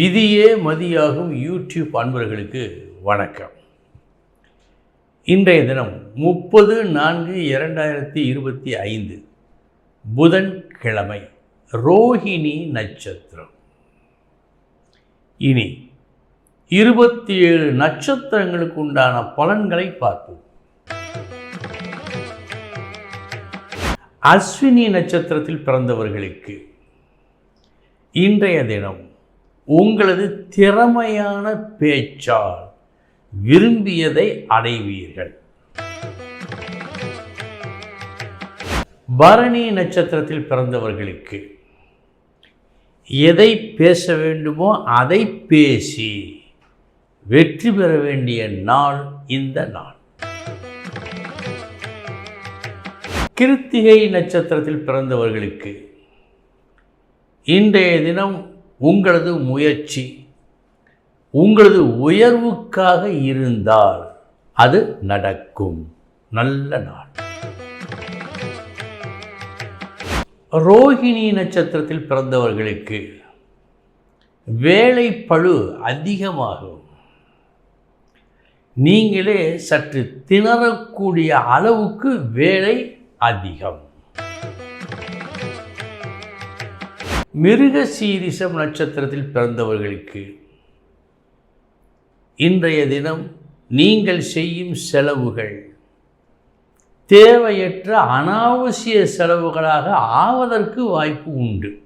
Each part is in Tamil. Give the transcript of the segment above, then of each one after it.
விதியே மதியாகும் யூடியூப் அன்பர்களுக்கு வணக்கம். இன்றைய தினம் முப்பது நான்கு இரண்டாயிரத்தி இருபத்தி ஐந்து புதன்கிழமை ரோஹிணி நட்சத்திரம். இனி இருபத்தி ஏழு நட்சத்திரங்களுக்கு உண்டான பலன்களை பார்ப்போம். அஸ்வினி நட்சத்திரத்தில் பிறந்தவர்களுக்கு இன்றைய தினம் உங்களது திறமையான பேச்சால் விரும்பியதை அடைவீர்கள். பரணி நட்சத்திரத்தில் பிறந்தவர்களுக்கு எதை பேச வேண்டுமோ அதை பேசி வெற்றி பெற வேண்டிய நாள் இந்த நாள். கிருத்திகை நட்சத்திரத்தில் பிறந்தவர்களுக்கு இன்றைய தினம் உங்களது முயற்சி உங்களது உயர்வுக்காக இருந்தால் அது நடக்கும். நல்ல நாள். ரோஹிணி நட்சத்திரத்தில் பிறந்தவர்களுக்கு வேலை பழு அதிகமாகும். நீங்களே சற்று திணறக்கூடிய அளவுக்கு வேலை அதிகம். மிருக சீரிசம் நட்சத்திரத்தில் பிறந்தவர்களுக்கு இன்றைய தினம் நீங்கள் செய்யும் செலவுகள் தேவையற்ற அனாவசிய செலவுகளாக ஆவதற்கு வாய்ப்பு உண்டு.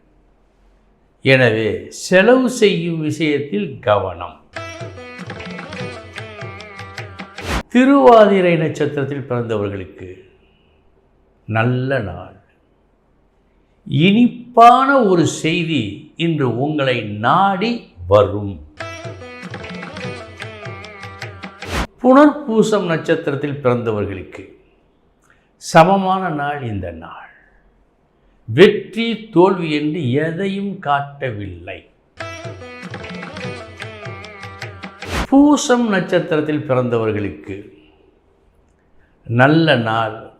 எனவே செலவு செய்யும் விஷயத்தில் கவனம். திருவாதிரை நட்சத்திரத்தில் பிறந்தவர்களுக்கு நல்ல நாள். இனிப்பான ஒரு செய்தி இன்று உங்களை நாடி வரும். புனர்பூசம் நட்சத்திரத்தில் பிறந்தவர்களுக்கு சமமான நாள் இந்த நாள். வெற்றி தோல்வி என்று எதையும் காட்டவில்லை. பூசம் நட்சத்திரத்தில் பிறந்தவர்களுக்கு நல்ல நாள்.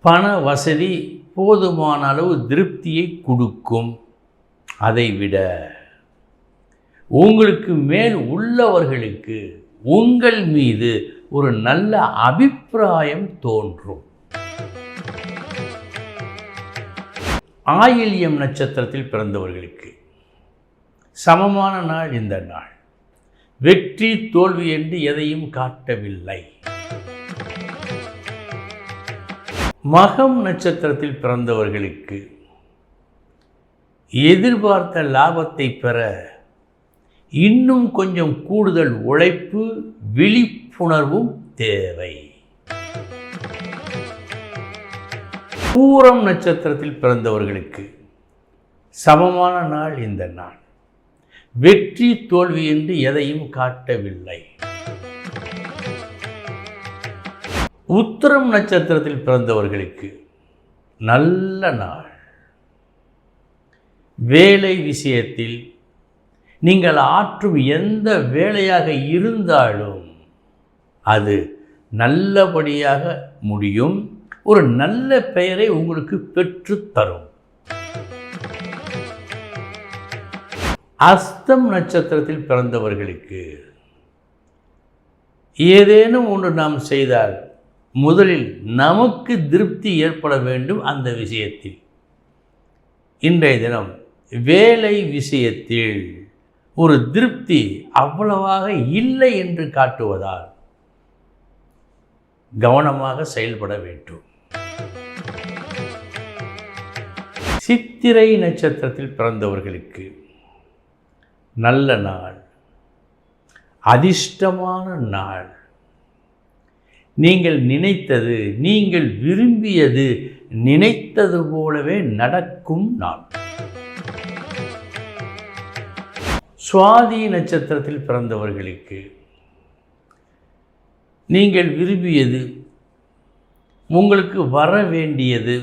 பண வசதி போதுமான அளவு திருப்தியை கொடுக்கும். அதைவிட உங்களுக்கு மேல் உள்ளவர்களுக்கு உங்கள் மீது ஒரு நல்ல அபிப்பிராயம் தோன்றும். ஆயில்யம் நட்சத்திரத்தில் பிறந்தவர்களுக்கு சமமான நாள் இந்த நாள். வெற்றி தோல்வி என்று எதையும் காட்டவில்லை. மகம் நட்சத்திரத்தில் பிறந்தவர்களுக்கு எதிர்பார்த்த லாபத்தை பெற இன்னும் கொஞ்சம் கூடுதல் உழைப்பு விழிப்புணர்வும் தேவை. பூரம் நட்சத்திரத்தில் பிறந்தவர்களுக்கு சமமான நாள் இந்த நாள். வெற்றி தோல்வி என்று எதையும் காட்டவில்லை. உத்திரம் நட்சத்திரத்தில் பிறந்தவர்களுக்கு நல்ல நாள். வேலை விஷயத்தில் நீங்கள் ஆற்றும் எந்த வேலையாக இருந்தாலும் அது நல்லபடியாக முடியும். ஒரு நல்ல பெயரை உங்களுக்கு பெற்றுத்தரும் அஸ்தம் நட்சத்திரத்தில் பிறந்தவர்களுக்கு ஏதேனும் ஒன்று நாம் செய்தால் முதலில் நமக்கு திருப்தி ஏற்பட வேண்டும் அந்த விஷயத்தில். இன்றைய தினம் வேலை விஷயத்தில் ஒரு திருப்தி அவ்வளவாக இல்லை என்று காட்டுவதால் கவனமாக செயல்பட வேண்டும். சித்திரை நட்சத்திரத்தில் பிறந்தவர்களுக்கு நல்ல நாள் அதிர்ஷ்டமான நாள் நீங்கள் நினைத்தது நீங்கள் விரும்பியது நினைத்தது போலவே நடக்கும் நாள். சுவாதி நட்சத்திரத்தில் பிறந்தவர்களுக்கு நீங்கள் விரும்பியது உங்களுக்கு வர வேண்டியது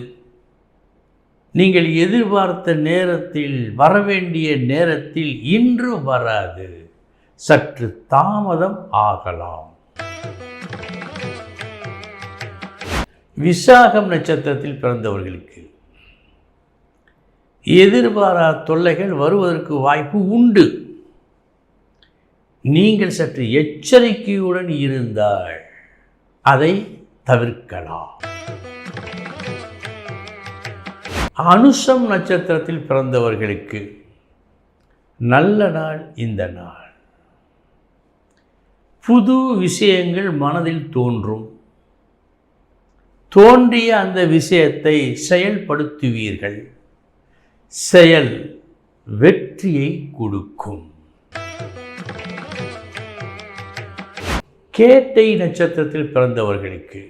நீங்கள் எதிர்பார்த்த நேரத்தில் வர வேண்டிய நேரத்தில் இன்று வராது. சற்று தாமதம் ஆகலாம். விசாகம் நட்சத்திரத்தில் பிறந்தவர்களுக்கு எதிர்பாரா தொல்லைகள் வருவதற்கு வாய்ப்பு உண்டு. நீங்கள் சற்று எச்சரிக்கையுடன் இருந்தால் அதை தவிர்க்கலாம். அனுஷம் நட்சத்திரத்தில் பிறந்தவர்களுக்கு நல்ல நாள் இந்த நாள். புது விஷயங்கள் மனதில் தோன்றும். தோன்றிய அந்த விஷயத்தை செயல்படுத்துவீர்கள். செயல் வெற்றியை கொடுக்கும். கேட்டை நட்சத்திரத்தில் பிறந்தவர்களுக்கு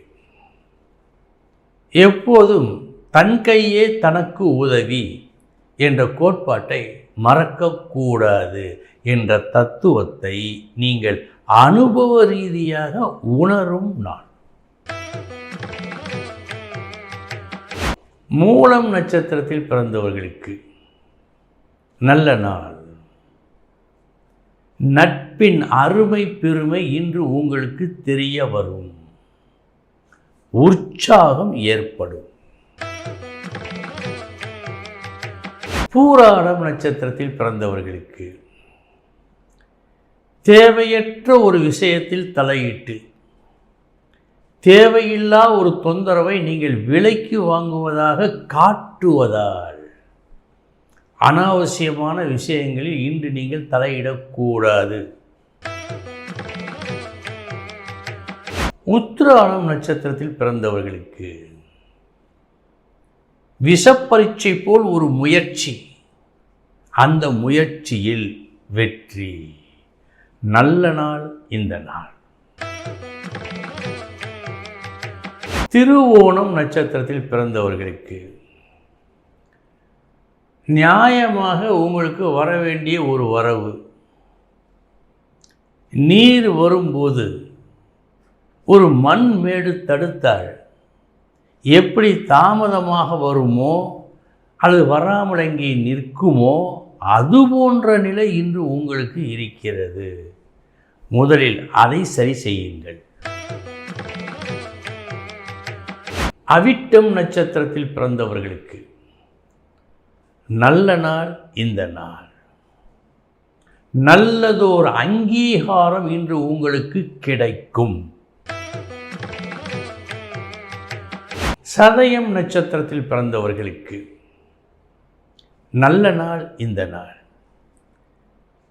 எப்போதும் தன் கையே தனக்கு உதவி என்ற கோட்பாட்டை மறக்கக்கூடாது என்ற தத்துவத்தை நீங்கள் அனுபவ ரீதியாக உணரும் நாள். மூலம் நட்சத்திரத்தில் பிறந்தவர்களுக்கு நல்ல நாள். நட்பின் அருமை பெருமை இன்று உங்களுக்கு தெரிய வரும். உற்சாகம் ஏற்படும். பூராடம் நட்சத்திரத்தில் பிறந்தவர்களுக்கு தேவையற்ற ஒரு விஷயத்தில் தலையிட்டு தேவையில்லா ஒரு தொந்தரவை நீங்கள் விலைக்கு வாங்குவதாக காட்டுவதால் அனாவசியமான விஷயங்களில் இன்று நீங்கள் தலையிடக்கூடாது. உத்திராடம் நட்சத்திரத்தில் பிறந்தவர்களுக்கு விஷப்பரீட்சை போல் ஒரு முயற்சி. அந்த முயற்சியில் வெற்றி. நல்ல நாள் இந்த நாள். திருவோணம் நட்சத்திரத்தில் பிறந்தவர்களுக்கு நியாயமாக உங்களுக்கு வர வேண்டிய ஒரு வரவு. நீர் வரும்போது ஒரு மண் மேடு தடுத்தாள் எப்படி தாமதமாக வருமோ அல்லது வராமல் அங்கே நிற்குமோ அது போன்ற நிலை இன்று உங்களுக்கு இருக்கிறது. முதலில் அதை சரி செய்யுங்கள். அவிட்டம் நட்சத்திரத்தில் பிறந்தவர்களுக்கு நல்ல நாள் இந்த நாள். நல்லதோர் அங்கீகாரம் இன்று உங்களுக்கு கிடைக்கும். சதயம் நட்சத்திரத்தில் பிறந்தவர்களுக்கு நல்ல நாள் இந்த நாள்.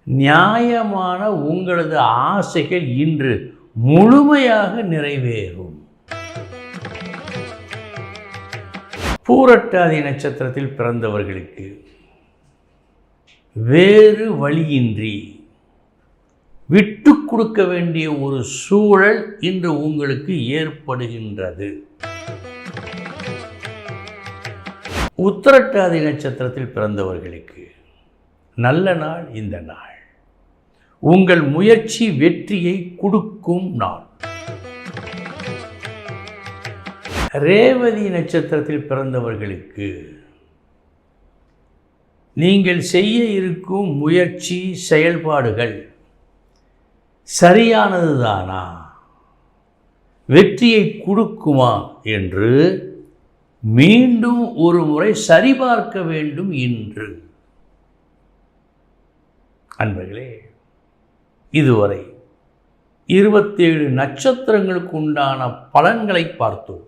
நியாயமான உங்களது ஆசைகள் இன்று முழுமையாக நிறைவேறும். பூரட்டாதி நட்சத்திரத்தில் பிறந்தவர்களுக்கு வேறு வழியின்றி விட்டு கொடுக்க வேண்டிய ஒரு சூழல் இன்று உங்களுக்கு ஏற்படுகின்றது. உத்தரட்டாதி நட்சத்திரத்தில் பிறந்தவர்களுக்கு நல்ல நாள் இந்த நாள். உங்கள் முயற்சி வெற்றியை கொடுக்கும் நாள். ரேவதி நட்சத்திரத்தில் பிறந்தவர்களுக்கு நீங்கள் செய்ய இருக்கும் முயற்சி செயல்பாடுகள் சரியானதுதானா? வெற்றியை கொடுக்குமா என்று மீண்டும் ஒரு முறை சரிபார்க்க வேண்டும் இன்று. அன்பர்களே இதுவரை இருபத்தேழு நட்சத்திரங்களுக்கு உண்டான பலன்களை பார்த்தோம்.